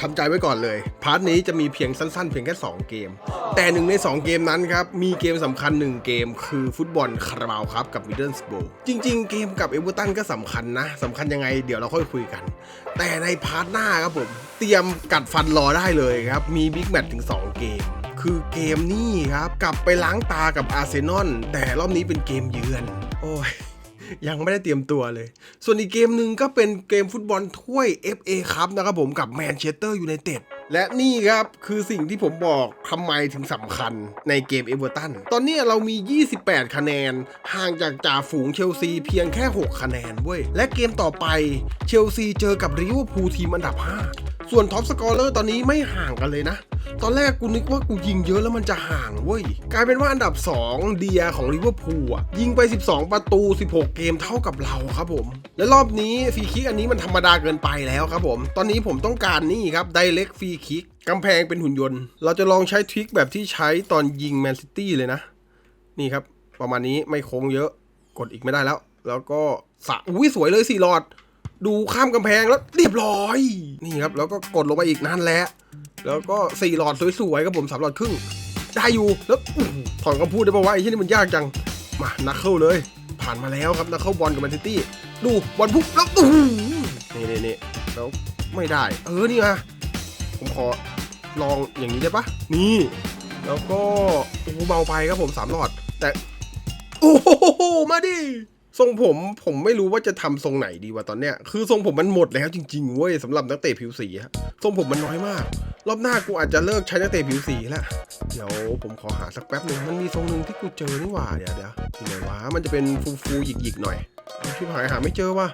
ทำใจไว้ก่อนเลย พาร์ทนี้จะมีเพียงสั้นๆ เพียงแค่ 2 เกม แต่หนึ่งใน 2 เกมนั้นครับ มีเกมสำคัญ 1 เกม คือฟุตบอลคาราบาวครับกับมิดเดิลสโบจริงๆ เกมกับเอเวอร์ตันก็สำคัญนะสำคัญยังไงเดี๋ยวเราค่อยคุยกัน แต่ในพาร์ทหน้าครับผม เตรียมกัดฟันรอได้เลยครับ มีบิ๊กแมตช์ถึง 2 เกมคือเกมนี้ครับ กลับไปล้างตากับอาร์เซนอลแต่รอบนี้เป็นเกมเยือน โอ้ย ยังไม่ได้เตรียมตัวเลย ส่วนอีกเกมหนึ่งก็เป็นเกมฟุตบอลถ้วย FA ครับนะครับผมกับแมนเชสเตอร์ยูไนเต็ดและนี่ครับ คือสิ่งที่ผมบอกทำไมถึงสำคัญในเกมเอเวอร์ตัน ตอนนี้เรามี 28 คะแนน ห่างจากจ่าฝูงเชลซีเพียงแค่ 6 คะแนนเว้ย และเกมต่อไปเชลซีเจอกับริเวอร์พูลทีมอันดับ 5 ส่วนท็อปสกอร์เลอร์ตอนนี้ไม่ห่างกันเลยนะ ตอนแรกกูนึกว่ากูยิงเยอะแล้วมันจะห่างเว้ย กลายเป็นว่าอันดับ 2 เดียของลิเวอร์พูลอะยิงไป 12 ประตู 16 เกมเท่ากับเราครับผม และรอบนี้ฟรีคิกอันนี้มันธรรมดาเกินไปแล้วครับผม ตอนนี้ผมต้องการนี่ครับไดเ c กฟรีคิกกำแพงเป็นหุ่นยนต์ เราจะลองใช้ทริคแบบที่ใช้ตอนยิงแมนซิตี้เลยนะ นี่ครับ ประมาณนี้ไม่โค้งเยอะ กดอีกไม่ได้แล้ว แล้วก็สะอุ้ยสวยเลยสี่หลอด ดูข้ามกำแพงแล้วเรียบร้อย นี่ครับ แล้วก็กดลงมาอีกนั่นแหละ แล้วก็สี่หลอดสวยๆครับผมสามหลอดครึ่ง ได้อยู่ แล้วอถอนคำพูดได้ป่าวว่าไอ้ที่นี่มันยากจัง มานักเข้าเลย ผ่านมาแล้วครับนักเข้าบอลกับแมนซิตี้ ดูบอลพุ่งแล้วอู้นี่นี่นี่แล้วไม่ได้ เออนี่มาผมขอลองอย่างนี้ได้ปะนี่ แล้วก็โอ้เบาไปครับผมสามหลอด แต่ โอ้โหมาดิ ทรงผมผมไม่รู้ว่าจะทำทรงไหนดีวะตอนเนี้ย คือทรงผมมันหมดแล้วจริงๆเว้ยสำหรับนักเตะผิวสีอะทรงผมมันน้อยมาก รอบหน้ากูอาจจะเลิกใช้นักเตะผิวสีแล้วเดี๋ยวผมขอหาสักแป๊บหนึ่งมันมีทรงหนึ่งที่กูเจอนี่หว่าเดี๋ยวเดี๋ยวที่ไหนวะมันจะเป็นฟูฟูๆหยิกหยิกๆหน่อยที่หายหาไม่เจอว่ะ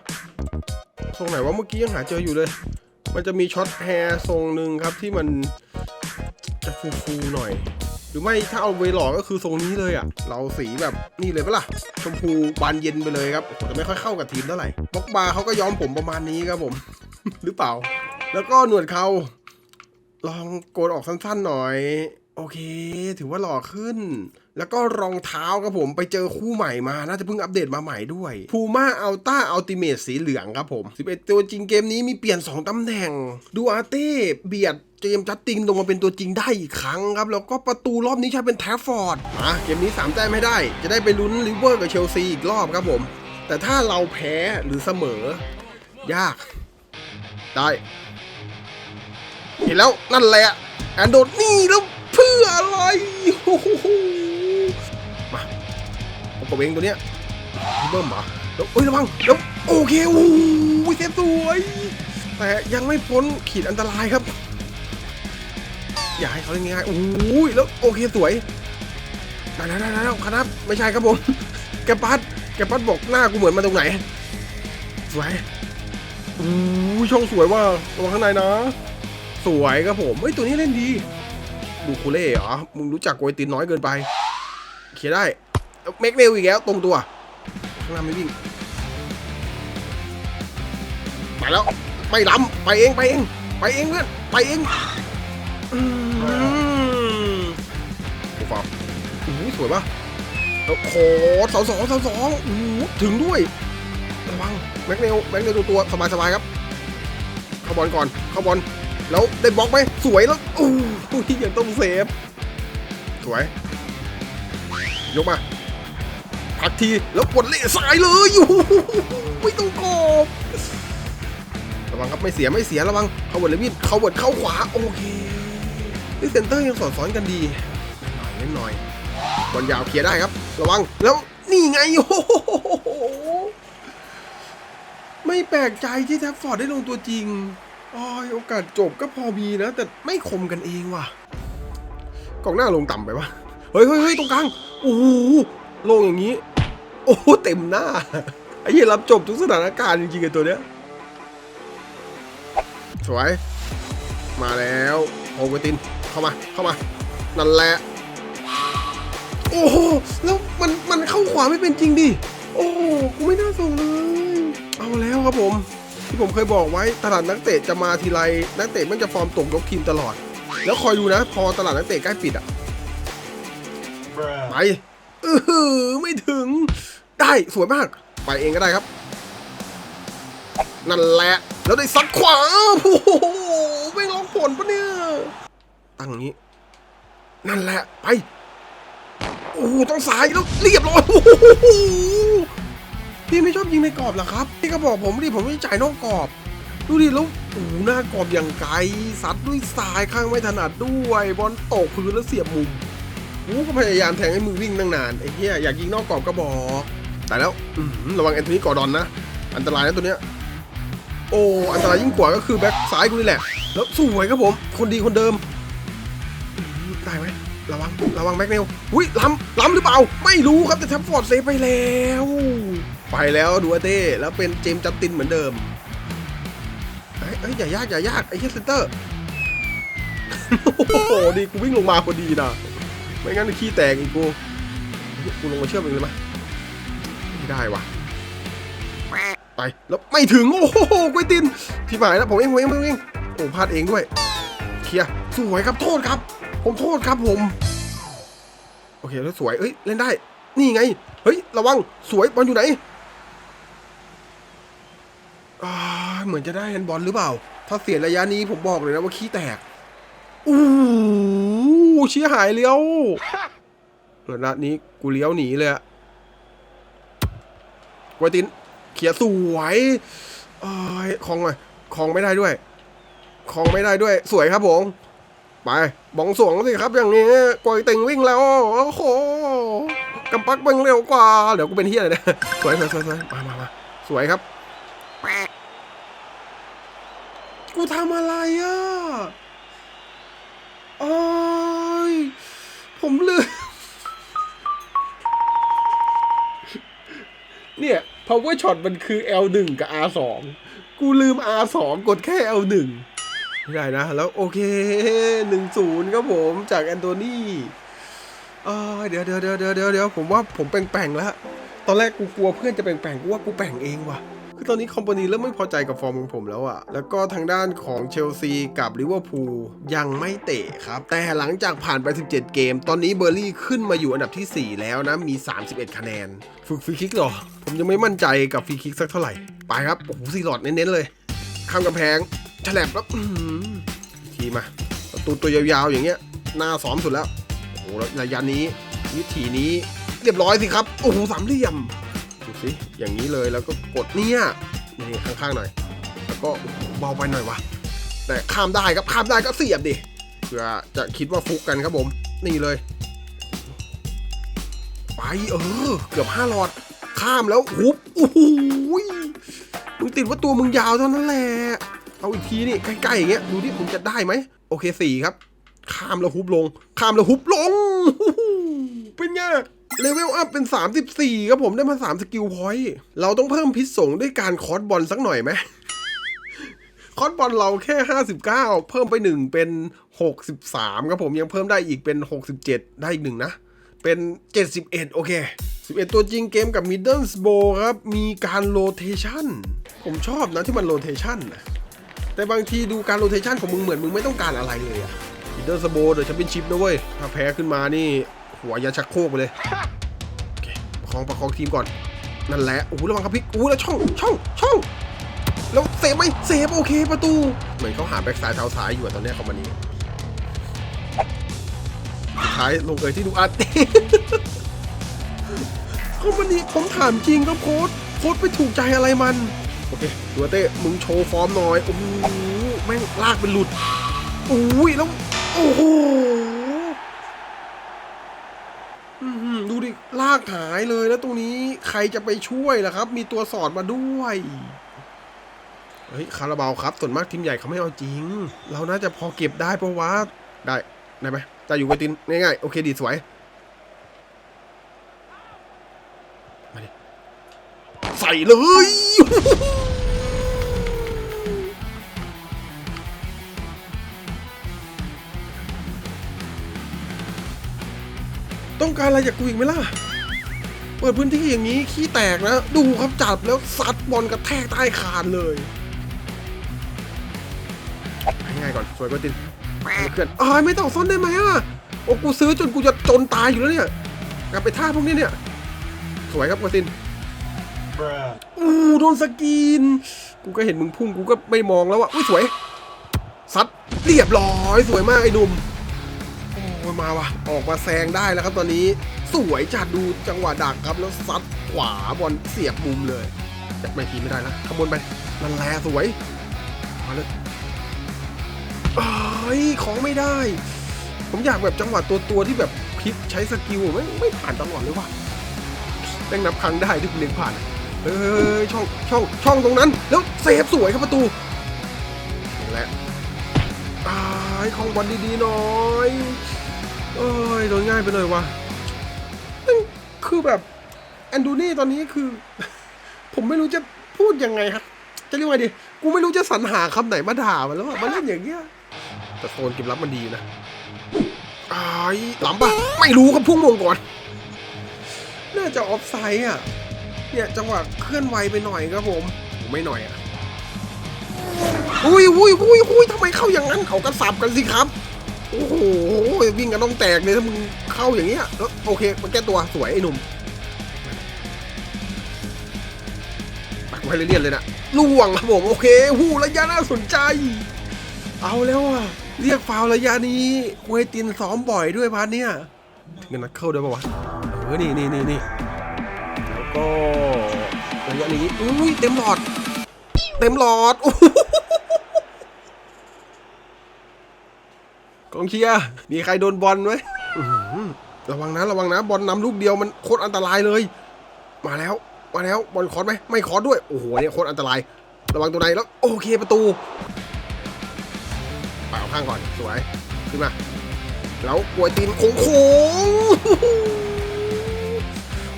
ทรงไหนวะเมื่อกี้ยังหาเจออยู่เลย มันจะมีช็อตแฮร์ทรงหนึ่งครับที่มันจะฟูฟูๆหน่อย รือไม่ถ้าเอาเวหลอกก็คือทรงนี้เลยอะ เราสีแบบนี่เลยปะล่ะ ชมพูบานเย็นไปเลยครับโอ้โหแต่ไม่ค่อยเข้ากับทีมเท่าไหร่บ็อกบาเขาก็ย้อมผมประมาณนี้ครับผม หรือเปล่า แล้วก็หนวดเขาลองโกนออกสั้นๆหน่อย โอเค ถือว่าหล่อขึ้น แล้วก็รองเท้าครับผมไปเจอคู่ใหม่มา น่าจะเพิ่งอัปเดตมาใหม่ด้วย Puma Ultra Ultimate สีเหลืองครับผม 11 ตัวจริงเกมนี้มีเปลี่ยน 2ตำแหน่ง ดูอาเต้เบียด เจมจัสตินลงมาเป็นตัวจริงได้อีกครั้งครับ แล้วก็ประตูรอบนี้ใช้เป็นแทฟฟอร์ดมาเกมนี้ 3 แต้มให้ได้ จะได้ไปลุ้นลิเวอร์กับเชลซีอีกรอบครับผม แต่ถ้าเราแพ้หรือเสมอ ยาก ได้เห็นแล้วนั่นแหละแอนโดนี่แล้วเพื่ออะไรมาผมกบเองตัวเนี้ยเบิ้มเหรอแล้วเอ้ยระวังแล้วโอเคโอ้โหเซฟสวย แต่ยังไม่พ้นขีดอันตรายครับ อย่าให้เขาเล่นง่ายๆโอ้ยแล้วโอเคสวยได้แล้วได้แล้วครับ ไม่ใช่ครับผม แกปัดแกปัดบอกหน้ากูเหมือนมาตรงไหน สวยโอ้ยช่องสวยว่าระวังข้างในนะ สวยครับผมเฮ้ยตัวนี้เล่นดีดูคูเล่เหรอ มึงรู้จักโกยตินน้อยเกินไปเขียนได้เมกเนลอีกแล้วตรงตัวข้างหน้าไม่วิ่งไปแล้วไม่ล้ำไปเองไปเอง ไปเองเพื่อนไปเอง อืมโอ้ฟ้าร์มโอ้สวยปะแล้วโคตรเสาสองเสาสองโอ้ถึงด้วยระวังแม็กเนลแม็กเนลตัวตัวสบายสบายครับเข้าบอลก่อนเข้าบอลแล้วได้บล็อกไหมสวยแล้วโอ้ยยังต้องเซฟสวย ยกมาพักทีแล้วกดเละสายเลยอยู่ไม่ต้องกบระวังครับไม่เสียไม่เสียระวังเข้าบอลเลยวินเข้าบอลเข้าขวาโอเค นี่เซนเตอร์ยังสอนสอนกันดีหน่อยนิดหน่อยบอลยาวเคลียร์ได้ครับ ระวังแล้วนี่ไงโอ้โหไม่แปลกใจที่แท็บฟอร์ดได้ลงตัวจริงโอ้ยโอกาสจบก็พอมีนะ แต่ไม่คมกันเองว่ะกองหน้าลงต่ำไปวะเฮ้ยเฮ้ยเฮ้ยตรงกลางโอ้โหลงอย่างนี้ โอ้โหเต็มหน้าไอ้เหี้ยรับจบทุกสถานการณ์จริงๆไอ้ตัวเนี้ยสวย มาแล้วโอเวติน เข้ามา เข้ามา นั่นแหละ โอ้โห แล้วมัน มันเข้าขวาไม่เป็นจริงดิ โอ้โห กูไม่น่าส่งเลย เอาแล้วครับผม ที่ผมเคยบอกไว้ ตลาดนักเตะจะมาทีไร นักเตะมันจะฟอร์มตกยกทีมตลอด แล้วคอยดูนะ พอตลาดนักเตะใกล้ปิดอะ ไปเออไม่ถึง ได้ สวยมาก ไปเองก็ได้ครับ นั่นแหละ แล้วได้ซัดขวา โอ้โหแม่งร้องผลปะเนี่ย ตั้งนี้ นั่นแหละ ไป โอ้โหต้องสายแล้วเรียบร้อยโอ้โหพี่ไม่ชอบยิงในกรอบหรอครับ พี่ก็บอกผมดิผมไม่จ่ายนอกกรอบ ดูดิแล้วโอ้หหน้ากรอบอย่างไกลซัดด้วยสายข้างไม่ถนัดด้วยบอลตกพื้นแล้วเสียบมุมกูก็พยายามแทงให้มือวิ่งตั้งนานไอ้เหี้ยอยากยิงนอกกรอบก็บอก แต่แล้วอืระวังแอนโทนีกอร์ดอนนะ อันตรายนะตัวเนี้ย โอ้ อันตรายยิ่งกว่าก็คือแบ็คซ้ายกูนี่แหละ แล้วสวยครับผม คนดีคนเดิม ได้ไหมระวังระวังแบ็คเนลอุ้ยล้ำล้ำหรือเปล่า ไม่รู้ครับแต่แทมฟอร์ดเซฟไปแล้ว ไปแล้วดูอาเต้แล้วเป็นเจมจัสตินเหมือนเดิมเฮ้ยอย่ายากอย่ายากไอ้เฮียเซนเตอร์โอ้โหดีกูวิ่งลงมาพอดีนะไม่งั้นขี้แตกอีกกูกูลงมาเชื่อมเองเลยไหมไม่ได้ว่ะไปแล้วไม่ถึง โอ้โหกวยตินที่หมายแล้วผมเองผมเองผมเองโอ้พลาดเองด้วย เคลียร์สวยครับโทษครับ ผมโทษครับผม โอเคแล้วสวยเอ้ยเล่นได้ นี่ไง เฮ้ย ระวังสวยบอลอยู่ไหนเหมือนจะได้แฮนด์บอลหรือเปล่า ถ้าเสียระยะนี้ผมบอกเลยนะว่าขี้แตกอู้ชี้หายเลี้ยวเออนัดนี้กูเลี้ยวหนีเลยอะกวยตินเขียสวยเอ้ยคองหน่อยคองไม่ได้ด้วยคองไม่ได้ด้วย สวยครับผม ไปบองสวงสิครับอย่างนี้กวยเติงวิ่งแล้ว โอ้โหกำปักเบิ่งเร็วกว่า เดี๋ยวกูเป็นเฮียเลยสวยสวยสวยสวยมามามาสวยครับกูทำอะไรอะโอ้ยผมลืมเนี่ย power shot มันคือ L1 กับ R2 กูลืม R2 กดแค่ L1 ไม่ได้นะ แล้วโอเค1-0ครับผมจากแอนโทนีเดี๋ยวเดี๋ยวเดี๋ยวเดี๋ยวเดี๋ยวผมว่าผมแป่งๆแล้ว ตอนแรกกูกลัวเพื่อนจะแป่งๆกูว่ากูแป่งเองว่ะ คือตอนนี้คอมพานีเริ่มไม่พอใจกับฟอร์มของผมแล้วอะแล้วก็ทางด้านของเชลซีกับลิเวอร์พูลยังไม่เตะครับ แต่หลังจากผ่านไป 17 เกม ตอนนี้เบอร์ลี่ขึ้นมาอยู่อันดับทีสี่4 แล้วนะ มี 31 คะแนน ฝึกฟรีคิกหรอ ผมยังไม่มั่นใจกับฟรีคิกสักเท่าไหร่ ไปครับ โอ้โหสี่หลอดเน้นๆเลย ข้ามกำแพงฉลับแล้วีมาประตูตัวยาวๆอย่างเงี้ยหน้าซ้อมสุดแล้วโอ้โหระยะนี้วิธีนี้เรียบร้อยสิครับโอ้โหสามเหลี่ยมดูสิอย่างนี้เลยแล้วก็กดเนี่ยนี่ข้างๆหน่อย แล้วก็เบาไปหน่อยวะแต่ข้ามได้ครับข้ามได้ก็เสียบดิเพื่อจะคิดว่าฟุกกันครับผม นี่เลย ไปเออเกือบห้าหลอด ข้ามแล้วหุบโอ้โหมึงติดว่าตัวมึงยาวเท่านั้นแหละ เอาอีกทีนี่ใกล้ๆอย่างเงี้ยดูดิมึงจะได้ไหมโอเคสี่ครับ ข้ามแล้วฮุบลง ข้ามแล้วฮุบลง เป็นไงเลเวลอัพเป็น 34 ครับผมได้มา 3 สกิลพอยต์เราต้องเพิ่มพิษสงด้วยการคอร์สบอลสักหน่อยไหมคอร์สบอลเราแค่ 59 เพิ่มไป 1 เป็น 63 ครับผมยังเพิ่มได้อีกเป็น 67 ได้อีกหนึ่งนะ เป็น 71 โอเค 11 ตัวจริงเกมกับ Middlesbrough ครับ มีการโรเทชันผมชอบนะที่มันโรเทชันนะ แต่บางทีดูการโรเทชันของมึงเหมือนมึงไม่ต้องการอะไรเลยอะมิดเดิลสโบเดอะแชมเปี้ยนชิพนะเว้ย ถ้าแพ้ขึ้นมานี่ หัวยาชักโคกไปเลยโอเคประคองประคองทีมก่อน นั่นแหละโอ้โหระวังครับพลิกโอ้โหแล้วช่องช่องช่องแล้วเซฟไหมเซฟโอเคประตู เหมือนเขาหาแบ็กซ้ายเท้าซ้ายอยู่ตอนเนี้ยเขามานี้สุดท้ายลงเอยที่ดูอาร์ต้เขามานี้ผมถามจริงครับโค้ดโค้ดไปถูกใจอะไรมัน อเคดูเต้มึงโชว์ฟอร์มหน่อยโอ้โหแม่งลากเป็นหลุดโอ้ยแล้วโอ้โหดูดิลากหายเลยแล้วตรงนี้ใครจะไปช่วยล่ะครับ มีตัวสอดมาด้วยเฮ้ยคาราบาวครับ ส่วนมากทีมใหญ่เขาไม่เอาจริง เราน่าจะพอเก็บได้เพราะว่าได้ได้ไหมจะอยู่ไวตินง่ายๆโอเคดีสวย มาดิ ใส่เลย ต้องการอะไรจากกูอีกไหมล่ะ เปิดพื้นที่อย่างนี้ขี้แตกนะ ดูครับจับแล้วซัดบอลกระแทกใต้คานเลยให้ง่ายก่อน สวยกว่าตินให้เพื่อนอ้ายไม่ต้องซ่อนได้ไหมอะ โอ้กูซื้อจนกูจะจนตายอยู่แล้วเนี่ย กลับไปท่าพวกนี้เนี่ย สวยครับกว่าติน อู้โดนสกีน กูก็เห็นมึงพุ่งกูก็ไม่มองแล้วอะอุ้ยสวยซัดเรียบร้อยสวยมากไอ้นุ่มโอ้ยมาว่ะ ออกมาแซงได้แล้วครับตอนนี้ สวยจัดดูจังหวะดักครับแล้วซัดขวาบอลเสียบมุมเลยแต่ไม่ทีไม่ได้นะขบวนไปนั่นแหละสวยมาเลยเอ้ยของไม่ได้ ผมอยากแบบจังหวะตัวตัวที่แบบพลิกใช้สกิลไม่ไม่ผ่านตลอดเลยว่ะแม่งนับครั้งได้ที่คุณเล็งผ่านอะ เฮ้ยช่องช่องช่องตรงนั้น แล้วเซฟสวยครับประตูและอ้ายของบอลดีๆหน่อยเอ้ยโดนง่ายไปเลยว่ะแม่งคือแบบแอนดูนี่ตอนนี้คือ ผมไม่รู้จะพูดยังไงครับจะเรียกว่าไงดีกูไม่รู้จะสรรหาคำไหนมาด่ามันแล้วอะมาเล่นอย่างเงี้ยแต่โซนเกมรับมันดีนะอ้ายหล้ำปะไม่รู้ครับพุ่งมงก่อน น่าจะออฟไซด์อะ เนี่ยจังหวะเคลื่อนไวไปหน่อยครับผมผมไม่หน่อยอะอุ้ยอุ้ยอุ้ยอุ้ยทำไมเข้าอย่างนั้นเขากระสับกันสิครับโอ้โหวิ่งกันต้องแตกเลยถ้ามึงเข้าอย่างเงี้ยแล้วโอเคมันแก้ตัวสวยไอ้หนุ่มปักไว้เรียนๆเลยนะล่วงครับผมโอเคหูระยะน่าสนใจ เอาแล้วอะเรียกฟาวระยะนี้เวตินซ้อมบ่อยด้วยพันเนี่ยถึงกันนัดเข้าด้วยปะวะเออนี่นี่นี่นี่ ก็ระยะนี้อุ้ยเต็มหลอด เต็มหลอดโอ้โหกองเชียร์มีใครโดนบอลไหมระวังนะระวังนะ บอลนำลูกเดียวมันโคตรอันตรายเลย มาแล้วมาแล้วบอลคอร์ไหมไม่คอร์ด้วย โอ้โหเนี่ยโคตรอันตราย ระวังตัวไหนแล้วโอเคประตูเปล่าข้างก่อนสวยขึ้นมาแล้วกวยตีนโค้ง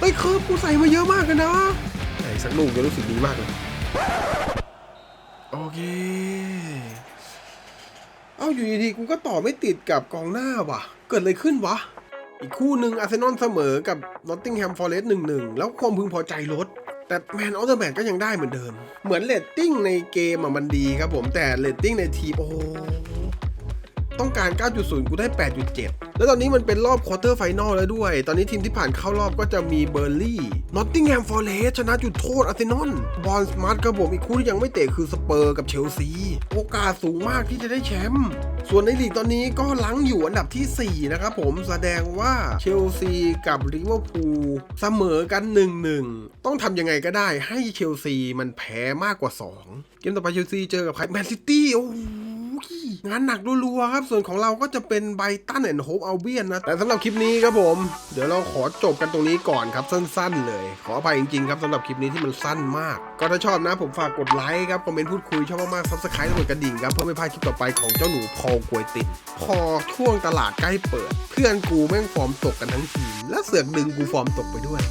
โค้งเฮ้ยเคิร์ฟกูใส่มาเยอะมากเลยนะไหนสักลูกจะรู้สึกดีมากเลย โอเค เอ้าอยู่ดีๆกูก็ต่อไม่ติดกับกองหน้าว่ะ เกิดอะไรขึ้นวะ อีกคู่หนึ่งอาร์เซนอลเสมอกับนอตติงแฮมฟอร์เรสต์หนึ่งหนึ่งแล้วความพึงพอใจลดแต่แมนออฟเดอะแมตก็ยังได้เหมือนเดิม เหมือนเรตติ้งในเกมอะมันดีครับผมแต่เรตติ้งในทีมโอ้โห ต้องการ 9.0 กูได้ 8.7 แล้วตอนนี้มันเป็นรอบควอเตอร์ไฟนอลแล้วด้วย ตอนนี้ทีมที่ผ่านเข้ารอบก็จะมีเบอร์ลี่ นอตติงแฮมฟอร์เรสชนะจุดโทษอาร์เซนอล บอลสมาร์ทครับผมอีกคู่ที่ยังไม่เตะคือสเปอร์กับเชลซี โอกาสสูงมากที่จะได้แชมป์ ส่วนในลีกตอนนี้ก็ลังอยู่อันดับที่ 4 นะครับผม แสดงว่าเชลซีกับลิเวอร์พูลเสมอกัน 1-1 ต้องทำยังไงก็ได้ให้เชลซีมันแพ้มากกว่า 2 เกมต่อไปเชลซีเจอกับใครแมนซิตี้โอ้ งานหนักรัวๆครับ ส่วนของเราก็จะเป็นไบตันแอนด์โฮปอัลเบียนนะ แต่สำหรับคลิปนี้ครับผม เดี๋ยวเราขอจบกันตรงนี้ก่อนครับสั้นๆ เลย ขออภัยจริงๆครับสำหรับคลิปนี้ที่มันสั้นมาก ก็ถ้าชอบนะผมฝากกดไลค์ครับ คอมเมนต์พูดคุยชอบมากๆซับสไครต์กดกระดิ่งครับ เพื่อไม่พลาดคลิปต่อไปของเจ้าหนูพอลกวยติดพอช่วงตลาดใกล้เปิด เพื่อนกูแม่งฟอร์มตกกันทั้งทีมและเสือกดึงกูฟอร์มตกไปด้วย